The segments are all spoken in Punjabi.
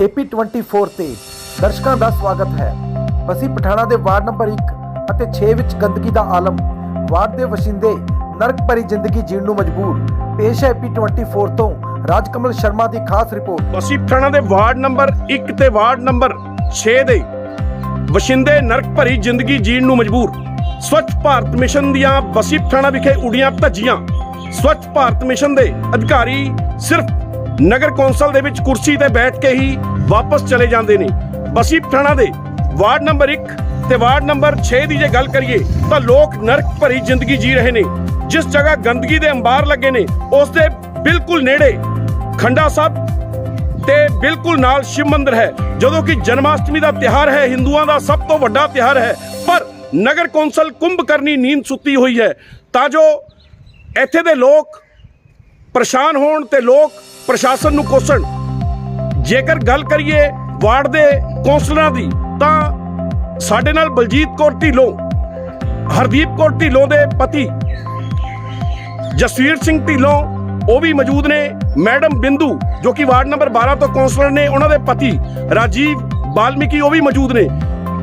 ਏਪੀ 24 ਤੇ ਦਰਸ਼ਕਾਂ ਦਾ ਸਵਾਗਤ ਹੈ। ਅਸੀਂ ਪਠਾਣਾ ਦੇ ਵਾਰਡ ਨੰਬਰ 1 ਅਤੇ 6 ਵਿੱਚ ਗੰਦਗੀ ਦਾ ਆਲਮ, ਵਾਰਡ ਦੇ ਵਸਿੰਦੇ ਨਰਕ ਭਰੀ ਜ਼ਿੰਦਗੀ ਜੀਣ ਨੂੰ ਮਜਬੂਰ, ਪੇਸ਼ ਹੈ ਏਪੀ 24 ਤੋਂ ਰਾਜਕਮਲ ਸ਼ਰਮਾ ਦੀ ਖਾਸ ਰਿਪੋਰਟ। ਅਸੀਂ ਪਠਾਣਾ ਦੇ ਵਾਰਡ ਨੰਬਰ 1 ਤੇ ਵਾਰਡ ਨੰਬਰ 6 ਦੇ ਵਸਿੰਦੇ ਨਰਕ ਭਰੀ ਜ਼ਿੰਦਗੀ ਜੀਣ ਨੂੰ ਮਜਬੂਰ, ਸਵੱਛ ਭਾਰਤ ਮਿਸ਼ਨ ਦੀਆਂ ਬਸੀ ਪਠਾਣਾ ਵਿਖੇ ਉਡੀਆਂ ਧੱਜੀਆਂ ਸਵੱਛ ਭਾਰਤ ਮਿਸ਼ਨ ਦੇ ਅਧਿਕਾਰੀ ਸਿਰਫ ਨਗਰ ਕੌਂਸਲ ਦੇ ਵਿੱਚ ਕੁਰਸੀ ਤੇ ਬੈਠ ਕੇ ਹੀ ਵਾਪਸ ਚਲੇ ਜਾਂਦੇ ਨੇ। ਬਸੀ ਪਠਾਣਾ ਦੇ ਵਾਰਡ ਨੰਬਰ 1 ਤੇ ਵਾਰਡ ਨੰਬਰ 6 ਦੀ ਜੇ ਗੱਲ ਕਰੀਏ ਤਾਂ ਲੋਕ ਨਰਕ ਭਰੀ ਜ਼ਿੰਦਗੀ ਜੀ ਰਹੇ ਨੇ। ਜਿਸ ਜਗ੍ਹਾ ਗੰਦਗੀ ਦੇ ਅੰਬਾਰ ਲੱਗੇ ਨੇ, ਉਸ ਦੇ ਬਿਲਕੁਲ ਨੇੜੇ ਖੰਡਾ ਸਾਹਿਬ ਤੇ ਬਿਲਕੁਲ ਨਾਲ ਸ਼ਿਵ ਮੰਦਿਰ ਹੈ। ਜਦੋਂ ਕਿ ਜਨਮਾਸ਼ਟਮੀ ਦਾ ਤਿਹਾਰ ਹੈ, ਹਿੰਦੂਆਂ ਦਾ ਸਭ ਤੋਂ ਵੱਡਾ ਤਿਹਾਰ ਹੈ, ਪਰ ਨਗਰ ਕੌਂਸਲ ਕੁੰਭ ਕਰਨੀ ਨੀਂਦ ਸੁੱਤੀ ਹੋਈ ਹੈ। ਤਾਂ ਜੋ ਇੱਥੇ ਦੇ ਲੋਕ ਪਰੇਸ਼ਾਨ ਹੋਣ ਤੇ ਲੋਕ ਪ੍ਰਸ਼ਾਸਨ ਨੂੰ ਕੋਸਣ ਜੇਕਰ ਗੱਲ ਕਰੀਏ ਵਾਰਡ ਦੇ ਕੌਂਸਲਰਾਂ ਦੀ, ਤਾਂ ਸਾਡੇ ਨਾਲ ਬਲਜੀਤ ਕੌਰ ਢਿੱਲੋਂ, ਹਰਦੀਪ ਕੌਰ ਢਿੱਲੋਂ ਦੇ ਪਤੀ ਜਸਵੀਰ ਸਿੰਘ ਢਿੱਲੋਂ, ਉਹ ਵੀ ਮੌਜੂਦ ਨੇ। ਮੈਡਮ ਬਿੰਦੂ, ਜੋ ਕਿ ਵਾਰਡ ਨੰਬਰ 12 ਤੋਂ ਕੌਂਸਲਰ ਨੇ, ਉਹਨਾਂ ਦੇ ਪਤੀ ਰਾਜੀਵ ਬਾਲਮੀਕੀ, ਉਹ ਵੀ ਮੌਜੂਦ ਨੇ।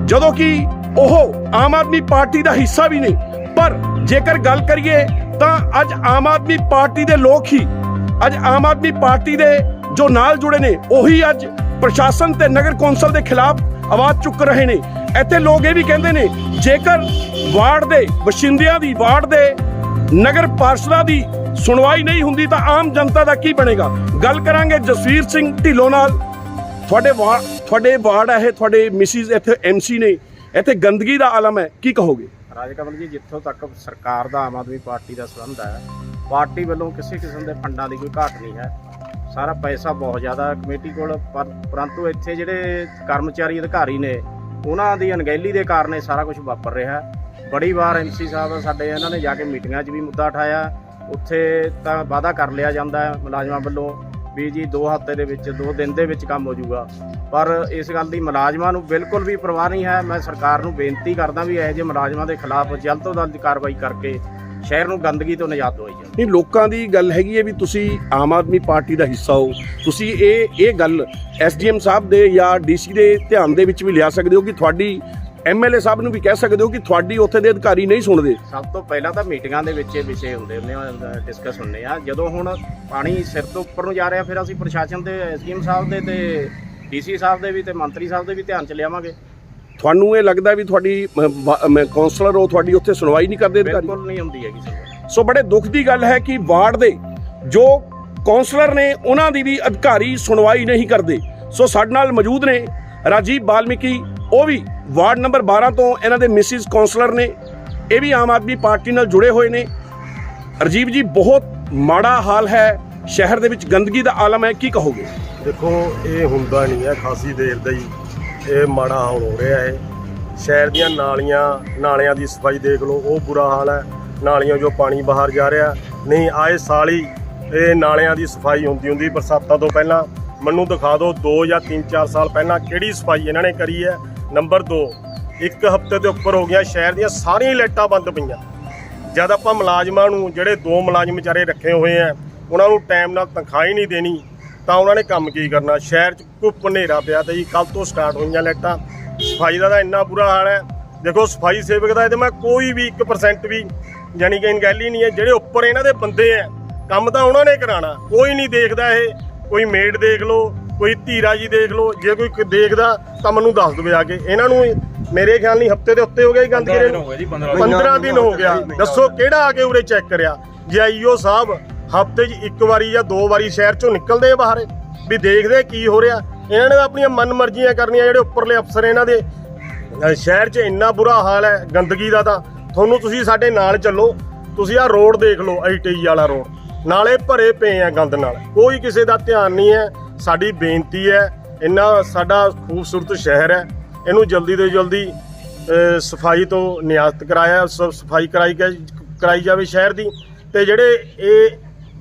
ਜਦੋਂ ਕਿ ਉਹ ਆਮ ਆਦਮੀ ਪਾਰਟੀ ਦਾ ਹਿੱਸਾ ਵੀ ਨਹੀਂ ਪਰ ਜੇਕਰ ਗੱਲ ਕਰੀਏ, ਤਾਂ ਅੱਜ ਆਮ ਆਦਮੀ ਪਾਰਟੀ ਦੇ ਲੋਕ ਹੀ, ਅੱਜ ਆਮ ਆਦਮੀ ਪਾਰਟੀ ਦੇ ਜੋ ਨਾਲ ਜੁੜੇ ਨੇ, ਉਹੀ ਅੱਜ ਪ੍ਰਸ਼ਾਸਨ ਤੇ ਨਗਰ ਕੌਂਸਲ ਦੇ ਖਿਲਾਫ ਆਵਾਜ਼ ਚੁੱਕ ਰਹੇ ਨੇ। ਇੱਥੇ ਲੋਕ ਇਹ ਵੀ ਕਹਿੰਦੇ ਨੇ, ਜੇਕਰ ਵਾਰਡ ਦੇ ਵਸਿੰਦਿਆਂ ਦੀ, ਵਾਰਡ ਦੇ ਨਗਰ ਪਾਰਸ਼ਦਾਂ ਦੀ ਸੁਣਵਾਈ ਨਹੀਂ ਹੁੰਦੀ ਤਾਂ ਆਮ ਜਨਤਾ ਦਾ ਕੀ ਬਣੇਗਾ? ਗੱਲ ਕਰਾਂਗੇ ਜਸਵੀਰ ਸਿੰਘ ਢਿੱਲੋਂ ਨਾਲ। ਤੁਹਾਡੇ ਤੁਹਾਡੇ ਵਾਰਡ ਹੈ ਤੁਹਾਡੇ ਮਿਸਿਸ ਇੱਥੇ ਐਮਸੀ ਨੇ। ਇੱਥੇ ਗੰਦਗੀ ਦਾ ਆਲਮ ਹੈ, ਕੀ ਕਹੋਗੇ? ਰਾਜ ਕਮਲ ਜੀ, ਜਿੱਥੋਂ ਤੱਕ ਸਰਕਾਰ ਦਾ ਆਮ ਆਦਮੀ ਪਾਰਟੀ ਦਾ ਸੰਬੰਧ ਹੈ, ਪਾਰਟੀ ਵੱਲੋਂ ਕਿਸੇ ਕਿਸਮ ਦੇ ਫੰਡਾਂ ਦੀ ਕੋਈ ਘਾਟ ਨਹੀਂ ਹੈ। ਸਾਰਾ ਪੈਸਾ ਬਹੁਤ ਜ਼ਿਆਦਾ ਕਮੇਟੀ ਕੋਲ, ਪਰ ਪਰੰਤੂ ਇੱਥੇ ਜਿਹੜੇ ਕਰਮਚਾਰੀ ਅਧਿਕਾਰੀ ਨੇ, ਉਹਨਾਂ ਦੀ ਅਣਗਹਿਲੀ ਦੇ ਕਾਰਨ ਇਹ ਸਾਰਾ ਕੁਝ ਵਾਪਰ ਰਿਹਾ। ਬੜੀ ਵਾਰ ਐਮਸੀ ਸਾਹਿਬ ਸਾਡੇ ਇਹਨਾਂ ਨੇ ਜਾ ਕੇ ਮੀਟਿੰਗਾਂ 'ਚ ਵੀ ਮੁੱਦਾ ਉਠਾਇਆ ਉੱਥੇ ਤਾਂ ਵਾਅਦਾ ਕਰ ਲਿਆ ਜਾਂਦਾ ਹੈ ਮੁਲਾਜ਼ਮਾਂ ਵੱਲੋਂ ਵੀ ਜੀ 2 ਹਫ਼ਤੇ ਦੇ ਵਿੱਚ 2 ਦਿਨ ਦੇ ਵਿੱਚ ਕੰਮ ਹੋ ਜਾਊਗਾ। ਪਰ ਇਸ ਗੱਲ ਦੀ ਮੁਲਾਜ਼ਮਾਂ ਨੂੰ ਬਿਲਕੁਲ ਵੀ ਪਰਵਾਹ ਨਹੀਂ ਹੈ। ਮੈਂ ਸਰਕਾਰ ਨੂੰ ਬੇਨਤੀ ਕਰਦਾ ਵੀ ਇਹੋ ਜਿਹੇ ਮੁਲਾਜ਼ਮਾਂ ਦੇ ਖਿਲਾਫ ਜਲਦ ਤੋਂ ਜਲਦ ਕਾਰਵਾਈ ਕਰਕੇ ਸ਼ਹਿਰ ਨੂੰ ਗੰਦਗੀ ਤੋਂ ਨਿਜਾਤ ਦਵਾਈ ਜਾਵੇ। ਨਹੀਂ ਲੋਕਾਂ ਦੀ ਗੱਲ ਹੈਗੀ ਹੈ ਵੀ ਤੁਸੀਂ ਆਮ ਆਦਮੀ ਪਾਰਟੀ ਦਾ ਹਿੱਸਾ ਹੋ। ਤੁਸੀਂ ਇਹ ਇਹ ਗੱਲ ਐਸਡੀਐਮ ਸਾਹਿਬ ਦੇ ਜਾਂ ਡੀਸੀ ਦੇ ਧਿਆਨ ਦੇ ਵਿੱਚ ਵੀ ਲਿਆ ਸਕਦੇ ਹੋ ਕਿ ਤੁਹਾਡੀ ਐਮਐਲਏ ਸਾਹਿਬ ਨੂੰ ਵੀ ਕਹਿ ਸਕਦੇ ਹੋ ਕਿ ਤੁਹਾਡੀ ਉੱਥੇ ਦੇ ਅਧਿਕਾਰੀ ਨਹੀਂ ਸੁਣਦੇ। ਸਭ ਤੋਂ ਪਹਿਲਾਂ ਤਾਂ ਮੀਟਿੰਗਾਂ ਦੇ ਵਿੱਚ ਇਹ ਵਿਸ਼ੇ ਹੁੰਦੇ ਆ ਡਿਸਕਸ ਹੁੰਦੇ ਆ। ਜਦੋਂ ਹੁਣ ਪਾਣੀ ਸਿਰ ਤੋਂ ਉੱਪਰ ਨੂੰ ਜਾ ਰਿਹਾ ਫਿਰ ਅਸੀਂ ਪ੍ਰਸ਼ਾਸਨ ਦੇ ਐਸਡੀਐਮ ਸਾਹਿਬ ਦੇ ਤੇ ਡੀਸੀ ਸਾਹਿਬ ਦੇ ਵੀ ਤੇ ਮੰਤਰੀ ਸਾਹਿਬ ਦੇ ਵੀ ਧਿਆਨ ਚ ਲਿਆਵਾਂਗੇ। ਤੁਹਾਨੂੰ ਇਹ ਲੱਗਦਾ ਵੀ ਤੁਹਾਡੀ ਕਾਉਂਸਲਰ ਉਹ ਤੁਹਾਡੀ ਉੱਥੇ ਸੁਣਵਾਈ ਨਹੀਂ ਕਰਦੇ ਅਧਿਕਾਰੀ? ਬਿਲਕੁਲ ਨਹੀਂ ਹੁੰਦੀ ਹੈਗੀ ਸਰ। ਸੋ ਬੜੇ ਦੁੱਖ ਦੀ ਗੱਲ ਹੈ ਕਿ ਵਾਰਡ ਦੇ ਜੋ ਕਾਉਂਸਲਰ ਨੇ ਉਹਨਾਂ ਦੀ ਵੀ ਅਧਿਕਾਰੀ ਸੁਣਵਾਈ ਨਹੀਂ ਕਰਦੇ। ਸੋ ਸਾਡੇ ਨਾਲ ਮੌਜੂਦ ਨੇ ਰਾਜੀਵ ਬਾਲਮੀਕੀ, ਉਹ ਵੀ ਵਾਰਡ ਨੰਬਰ 12 ਤੋਂ ਇਹਨਾਂ ਦੇ ਮਿਸਿਸ ਕਾਉਂਸਲਰ ਨੇ। ਇਹ ਵੀ ਆਮ ਆਦਮੀ ਪਾਰਟੀ ਨਾਲ ਜੁੜੇ ਹੋਏ ਨੇ। ਰਜੀਵ ਜੀ, ਬਹੁਤ ਮਾੜਾ ਹਾਲ ਹੈ। ਸ਼ਹਿਰ ਦੇ ਵਿੱਚ ਗੰਦਗੀ ਦਾ ਆਲਮ ਹੈ, ਕੀ ਕਹੋਗੇ? ਦੇਖੋ, ਇਹ ਹੁੰਦਾ ਨਹੀਂ ਹੈ ਖਾਸੀ ਦੇਰ ਦਾ ਹੀ। ਇਹ ਮਾੜਾ ਹਾਲ ਹੋ ਰਿਹਾ ਹੈ। ਸ਼ਹਿਰ ਦੀਆਂ ਨਾਲੀਆਂ, ਨਾਲਿਆਂ ਦੀ ਸਫ਼ਾਈ ਦੇਖ ਲਓ, ਉਹ ਬੁਰਾ ਹਾਲ ਹੈ। ਨਾਲੀਆਂ ਜੋ ਪਾਣੀ ਬਾਹਰ ਜਾ ਰਿਹਾ। ਨਹੀਂ, ਆਏ ਸਾਲ ਹੀ ਇਹ ਨਾਲਿਆਂ ਦੀ ਸਫ਼ਾਈ ਹੁੰਦੀ ਹੁੰਦੀ ਬਰਸਾਤਾਂ ਤੋਂ ਪਹਿਲਾਂ। ਮੈਨੂੰ ਦਿਖਾ ਦਿਓ 2 ਜਾਂ 3-4 ਸਾਲ ਪਹਿਲਾਂ ਕਿਹੜੀ ਸਫ਼ਾਈ ਇਹਨਾਂ ਨੇ ਕਰੀ ਹੈ। ਨੰਬਰ 2 ਇੱਕ ਹਫ਼ਤੇ ਦੇ ਉੱਪਰ ਹੋ ਗਿਆ ਸ਼ਹਿਰ ਦੀਆਂ ਸਾਰੀਆਂ ਲਾਈਟਾਂ ਬੰਦ ਪਈਆਂ। ਜਦ ਆਪਾਂ ਮੁਲਾਜ਼ਮਾਂ ਨੂੰ, ਜਿਹੜੇ ਦੋ ਮੁਲਾਜ਼ਮ ਵਿਚਾਰੇ ਰੱਖੇ ਹੋਏ ਆ, ਉਹਨਾਂ ਨੂੰ ਟਾਈਮ ਨਾਲ ਤਨਖਾਹ ਹੀ ਨਹੀਂ ਦੇਣੀ, ਤਾਂ ਉਹਨਾਂ ਨੇ ਕੰਮ ਕੀ ਕਰਨਾ? ਸ਼ਹਿਰ 'ਚ ਕੁੱਪ ਹਨੇਰਾ ਪਿਆ ਤੇ ਜੀ ਕੱਲ ਤੋਂ ਸਟਾਰਟ ਹੋਈਆਂ ਲਾਈਟਾਂ। ਸਫ਼ਾਈ ਦਾ ਤਾਂ ਇੰਨਾ ਬੁਰਾ ਹਾਲ ਹੈ। ਦੇਖੋ ਸਫ਼ਾਈ ਸੇਵਕ ਦਾ ਇਹਦੇ ਮੈਂ ਕੋਈ ਵੀ 1% ਵੀ ਯਾਨੀ ਕਿ ਅਣਗਹਿਲੀ ਨਹੀਂ ਹੈ। ਜਿਹੜੇ ਉੱਪਰ ਇਹਨਾਂ ਦੇ ਬੰਦੇ ਆ ਕੰਮ ਤਾਂ ਉਹਨਾਂ ਨੇ ਕਰਾਣਾ ਕੋਈ ਨਹੀਂ ਦੇਖਦਾ ਇਹ। ਕੋਈ ਮੇਡ ਦੇਖ ਲਓ ਕੋਈ ਧੀਰਾ ਜੀ ਦੇਖ ਲਓ। ਜੇ ਕੋਈ ਦੇਖਦਾ ਤਾਂ ਮੈਨੂੰ ਦੱਸ ਦਵੇ ਆ ਕੇ। ਇਹਨਾਂ ਨੂੰ ਮੇਰੇ ਖਿਆਲ ਨਹੀਂ ਹਫ਼ਤੇ ਦੇ ਉੱਤੇ ਹੋ ਗਿਆ ਜੀ ਗੰਦ ਨੂੰ। 15 ਦਿਨ ਹੋ ਗਿਆ। ਦੱਸੋ ਕਿਹੜਾ ਆ ਕੇ ਉਰੇ ਚੈੱਕ ਕਰਿਆ? ਜੇ ਆਈਓ ਸਾਹਿਬ ਹਫ਼ਤੇ 'ਚ ਇੱਕ ਵਾਰੀ ਜਾਂ ਦੋ ਵਾਰੀ ਸ਼ਹਿਰ 'ਚੋਂ ਨਿਕਲਦੇ ਆ ਬਾਹਰ। ਵੀ ਦੇਖਦੇ ਕੀ ਹੋ ਰਿਹਾ। ਇਹਨਾਂ ਨੇ ਤਾਂ ਆਪਣੀਆਂ ਮਨ ਮਰਜ਼ੀਆਂ ਕਰਨੀਆਂ ਜਿਹੜੇ ਉੱਪਰਲੇ ਅਫਸਰ ਇਹਨਾਂ ਦੇ। ਅਹ ਸ਼ਹਿਰ 'ਚ ਇੰਨਾ ਬੁਰਾ ਹਾਲ ਹੈ ਗੰਦਗੀ ਦਾ ਤਾਂ, ਤੁਹਾਨੂੰ ਤੁਸੀਂ ਸਾਡੇ ਨਾਲ ਚੱਲੋ, ਤੁਸੀਂ ਆਹ ਰੋਡ ਦੇਖ ਲਓ ਆਈਟੀ ਵਾਲਾ ਰੋਡ। ਨਾਲੇ ਭਰੇ ਪਏ ਆ ਗੰਦ ਨਾਲ, ਕੋਈ ਕਿਸੇ ਦਾ ਧਿਆਨ ਨਹੀਂ ਹੈ, ਸਾਡੀ ਬੇਨਤੀ ਹੈ, ਇੰਨਾ ਸਾਡਾ ਖੂਬਸੂਰਤ ਸ਼ਹਿਰ ਹੈ, ਇਹਨੂੰ ਜਲਦੀ ਤੋਂ ਜਲਦੀ, ਅਹ, ਸਫ਼ਾਈ ਤੋਂ ਨਿਯਾਜ਼ਤ ਕਰਾਇਆ ਸ- ਸਫ਼ਾਈ ਕਰਾਈ ਗਈ- ਕਰਾਈ ਜਾਵੇ ਸ਼ਹਿਰ ਦੀ, ਤੇ ਜਿਹੜੇ ਇਹ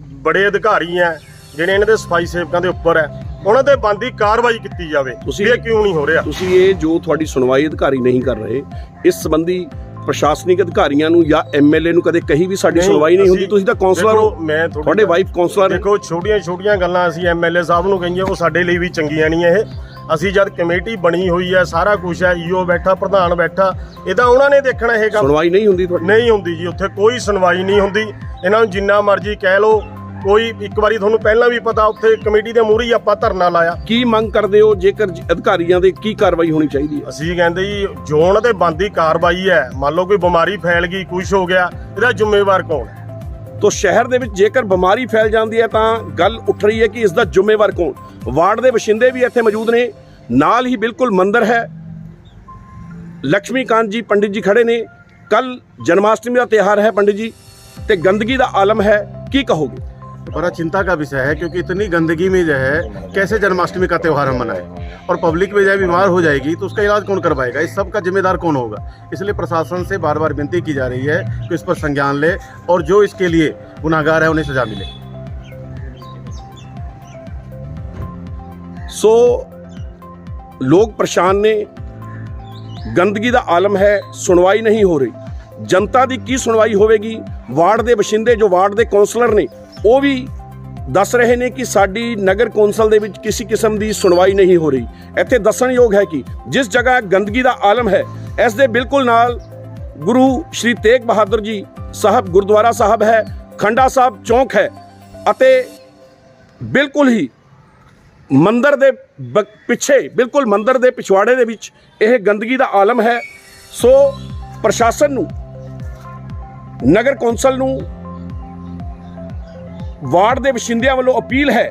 ਬੜੇ ਅਧਿਕਾਰੀ ਹੈ ਜਿਹੜੇ ਇਹਨਾਂ ਦੇ ਸਫ਼ਾਈ ਸੇਵਕਾਂ ਦੇ ਉੱਪਰ ਹੈ ਉਹਨਾਂ ਤੇ ਬੰਦੀ ਕਾਰਵਾਈ ਕੀਤੀ ਜਾਵੇ ਤੁਸੀਂ- ਇਹ ਕਿਉਂ ਨਹੀਂ ਹੋ ਰਿਹਾ? ਤੁਸੀਂ ਇਹ ਜੋ ਤੁਹਾਡੀ ਸੁਣਵਾਈ ਅਧਿਕਾਰੀ ਨਹੀਂ ਕਰ ਰਹੇ ਇਸ ਸੰਬੰਧੀ ਪ੍ਰਸ਼ਾਸਨਿਕ ਅਧਿਕਾਰੀਆਂ ਨੂੰ ਜਾਂ ਐਮਐਲਏ ਨੂੰ ਕਦੇ ਕਹੀ ਵੀ ਸਾਡੀ ਸੁਣਵਾਈ ਨਹੀਂ ਹੁੰਦੀ ਤੁਸੀਂ ਤਾਂ ਕਾਉਂਸਲਰ ਹੋ। ਤੁਹਾਡੇ ਵਾਈਫ ਕਾਉਂਸਲਰ ਦੇਖੋ ਛੋਟੀਆਂ ਛੋਟੀਆਂ ਗੱਲਾਂ ਅਸੀਂ ਐਮਐਲਏ ਸਾਹਿਬ ਨੂੰ ਕਹੀਏ ਉਹ ਸਾਡੇ ਲਈ ਵੀ ਚੰਗੀਆਂ ਨਹੀਂ ਇਹ। ਅਸੀਂ ਜਦ ਕਮੇਟੀ ਬਣੀ ਹੋਈ ਹੈ ਸਾਰਾ ਕੁਝ ਹੈ ਈਓ ਬੈਠਾ ਪ੍ਰਧਾਨ ਬੈਠਾ ਇਹ ਤਾਂ ਉਹਨਾਂ ਨੇ ਦੇਖਣਾ ਇਹ ਕੰਮ। ਸੁਣਵਾਈ ਨਹੀਂ ਹੁੰਦੀ ਤੁਹਾਡੀ? ਨਹੀਂ ਹੁੰਦੀ ਜੀ ਉੱਥੇ ਕੋਈ ਸੁਣਵਾਈ ਨਹੀਂ ਹੁੰਦੀ। ਇਹਨਾਂ ਨੂੰ ਜਿੰਨਾ ਮਰਜ਼ੀ ਕਹਿ ਲਓ ਕੋਈ ਇੱਕ ਵਾਰੀ ਤੁਹਾਨੂੰ ਪਹਿਲਾਂ ਵੀ ਪਤਾ ਉੱਥੇ ਕਮੇਟੀ ਦੇ ਮੂਹਰੇ ਆਪਾਂ ਧਰਨਾ ਲਾਇਆ। ਕੀ ਮੰਗ ਕਰਦੇ ਹੋ? ਜੇਕਰ ਜ- ਅਧਿਕਾਰੀਆਂ ਦੇ ਕੀ ਕਾਰਵਾਈ ਹੋਣੀ ਚਾਹੀਦੀ ਹੈ? ਅਸੀਂ ਕਹਿੰਦੇ ਜੀ ਜੋਨ ਤੇ ਬੰਦੀ ਕਾਰਵਾਈ ਹੈ। ਮੰਨ ਲਓ ਕੋਈ ਬਿਮਾਰੀ ਫੈਲ ਗਈ ਕੁਝ ਹੋ ਗਿਆ ਇਹਦਾ ਜ਼ਿੰਮੇਵਾਰ ਕੌਣ ਹੈ? ਤੋ ਸ਼ਹਿਰ ਦੇ ਵਿੱਚ ਜੇਕਰ ਬਿਮਾਰੀ ਫੈਲ ਜਾਂਦੀ ਹੈ ਤਾਂ ਗੱਲ ਉੱਠ ਰਹੀ ਹੈ ਕਿ ਇਸ ਦਾ ਜ਼ਿੰਮੇਵਾਰ ਕੌਣ? ਵਾਰਡ ਦੇ ਵਸਿੰਦੇ ਵੀ ਇੱਥੇ ਮੌਜੂਦ ਨੇ। ਨਾਲ ਹੀ ਬਿਲਕੁਲ ਮੰਦਿਰ ਹੈ। ਲక్ష్ਮੀ ਕਾਂਤ ਜੀ ਪੰਡਿਤ ਜੀ ਖੜੇ ਨੇ। ਕੱਲ ਜਨਮਾਸ਼ਟਮੀ ਦਾ ਤਿਹਾਰ ਹੈ ਪੰਡਿਤ ਜੀ ਤੇ ਗੰਦਗੀ ਦਾ ਆਲਮ ਹੈ। ਕੀ ਕਹੋਗੇ? बड़ा चिंता का विषय है क्योंकि इतनी गंदगी में जो है कैसे जन्माष्टमी का त्यौहार हम मनाएं और पब्लिक में जाए बीमार हो जाएगी तो उसका इलाज कौन करवाएगा इस सब का जिम्मेदार कौन होगा इसलिए प्रशासन से बार बार विनती की जा रही है कि इस पर संज्ञान ले और जो इसके लिए गुनाहगार है उन्हें सजा मिले ਸੋ ਲੋਕ ਪਰੇਸ਼ਾਨ ਨੇ ਗੰਦਗੀ ਦਾ ਆਲਮ ਹੈ ਸੁਣਵਾਈ ਨਹੀਂ ਹੋ ਰਹੀ ਜਨਤਾ ਦੀ ਕੀ ਸੁਣਵਾਈ ਹੋਵੇਗੀ ਵਾਰਡ ਦੇ ਵਸਿੰਦੇ ਜੋ ਵਾਰਡ ਦੇ ਕਾਉਂਸਲਰ ਨੇ ਉਹ ਵੀ ਦੱਸ ਰਹੇ ਨੇ ਕਿ ਸਾਡੀ ਨਗਰ ਕੌਂਸਲ ਦੇ ਵਿੱਚ ਕਿਸੇ ਕਿਸਮ ਦੀ ਸੁਣਵਾਈ ਨਹੀਂ ਹੋ ਰਹੀ। ਇੱਥੇ ਦੱਸਣਯੋਗ ਹੈ ਕਿ ਜਿਸ ਜਗ੍ਹਾ ਗੰਦਗੀ ਦਾ ਆਲਮ ਹੈ, ਇਸ ਦੇ ਬਿਲਕੁਲ ਨਾਲ ਗੁਰੂ ਸ਼੍ਰੀ ਤੇਗ ਬਹਾਦਰ ਜੀ ਸਾਹਿਬ ਗੁਰਦੁਆਰਾ ਸਾਹਿਬ ਹੈ, ਖੰਡਾ ਸਾਹਿਬ ਚੌਂਕ ਹੈ ਅਤੇ ਬਿਲਕੁਲ ਹੀ ਮੰਦਰ ਦੇ ਬ- ਪਿੱਛੇ, ਬਿਲਕੁਲ ਮੰਦਰ ਦੇ ਪਿਛਵਾੜੇ ਦੇ ਵਿੱਚ ਇਹ ਗੰਦਗੀ ਦਾ ਆਲਮ ਹੈ। ਸੋ ਪ੍ਰਸ਼ਾਸਨ ਨੂੰ, ਨਗਰ ਕੌਂਸਲ ਨੂੰ ਵਾਰਡ ਦੇ ਵਸਿੰਦਿਆਂ ਵੱਲੋਂ ਅਪੀਲ ਹੈ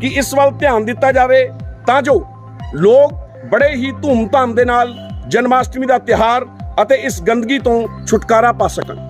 ਕਿ ਇਸ ਵੱਲ ਧਿਆਨ ਦਿੱਤਾ ਜਾਵੇ ਤਾਂ ਜੋ ਲੋਕ ਬੜੇ ਹੀ ਧੂਮਧਾਮ ਦੇ ਨਾਲ ਜਨਮਾਸ਼ਟਮੀ ਦਾ ਤਿਹਾਰ ਅਤੇ ਇਸ ਗੰਦਗੀ ਤੋਂ ਛੁਟਕਾਰਾ ਪਾ ਸਕਣ।